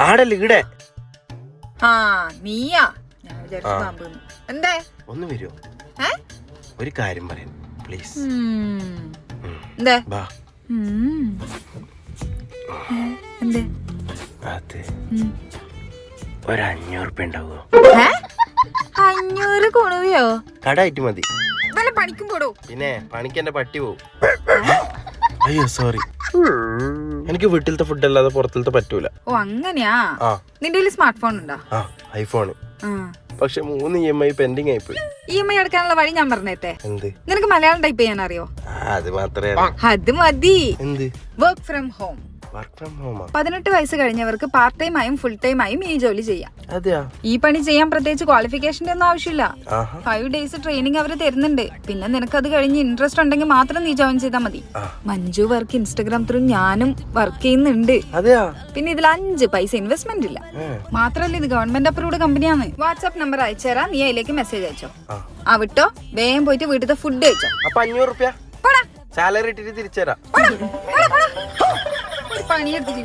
ആടല്ല ഇവിടെ ആ നീയാ. ഞാൻ വിചാരിച്ചു ആ. പാമ്പ് എന്തേ? ഒന്ന് വരുമോ ഏ? ഒരു കാര്യം പറയാൻ പ്ലീസ്. ഉം. എന്തേ? ബാ. ഉം. ഏ, എന്തേ? അത് ഉം. ഒരു അഞ്ഞൂറ് ഉറുപ്പ്യ ഉണ്ടാവുമോ ഏ? അഞ്ഞൂറ് കുണുവയോ കടായിട്ട് മതി. വല്ല പണിക്കും പോടോ. പിന്നെ പണിക്ക് എന്റെ പട്ടി പോവും. അയ്യോ സോറി എനിക്ക് വീട്ടിലത്തെ ഫുഡ് അല്ലാതെ പുറത്തിലത്തെ പറ്റൂല. ഓ അങ്ങനെയാ? ആ. നിന്റെ കയ്യിൽ സ്മാർട്ട് ഫോൺ ഉണ്ടോ? ആ ഐഫോണ് പക്ഷെ മൂന്ന് ഇ എം ഐ പെൻഡിങ് ആയിപ്പോയി ഇ എം ഐ അടക്കാനുള്ള വഴി ഞാൻ പറഞ്ഞേട്ടെ. എന്ത്? നിനക്ക് മലയാളം ടൈപ്പ് ചെയ്യാൻ അറിയോ ആ, അത് മാത്രമേ അറിയൂ. അത് മതി. എന്ത്? Work from home work from ഹോമാ പതിനെട്ട് വയസ്സ് കഴിഞ്ഞവർക്ക് പാർട്ട് ടൈം ആയും ഫുൾ ടൈം ആയും ഈ ജോലി ചെയ്യാം. അതെയാ? ഈ പണി ചെയ്യാൻ പ്രത്യേകിച്ച് ക്വാളിഫിക്കേഷന്റെ ഒന്നും ആവശ്യമില്ല. ആഹാ. ഫൈവ് ഡേയ്സ് ട്രെയിനിങ് അവർ തരുന്നുണ്ട്. പിന്നെ നിനക്ക് അത് കഴിഞ്ഞ് ഇൻട്രസ്റ്റ് ഉണ്ടെങ്കിൽ മാത്രം നീ ജോയിൻ ചെയ്താൽ മതി. മഞ്ജു വർക്ക് ഇൻസ്റ്റഗ്രാം ത്രൂ ഞാനും വർക്ക് ചെയ്യുന്നുണ്ട്. അതെയാ? പിന്നെ ഇതിൽ അഞ്ച് പൈസ ഇൻവെസ്റ്റ്മെന്റ് ഇല്ല. ഏ, മാത്രല്ല ഇത് ഗവൺമെന്റ് അപ്രൂവ്ഡ് കമ്പനിയാണ് വാട്സ്ആപ്പ് നമ്പർ അയച്ചുതരാം നീ അതിലേക്ക് മെസ്സേജ് അയച്ചോ. ആ. ആ വിട്ടോ? വേഗം പോയിട്ട് വീട്ടിലത്തെ ഫുഡ് കഴിച്ചോ. അപ്പൊ അഞ്ഞൂറ് റുപ്യ? പോടാ. സാലറി ഇട്ടിട്ട് തിരിച്ചുതരാം പോടാ, പോടാ, പോടാ. पानी पाणी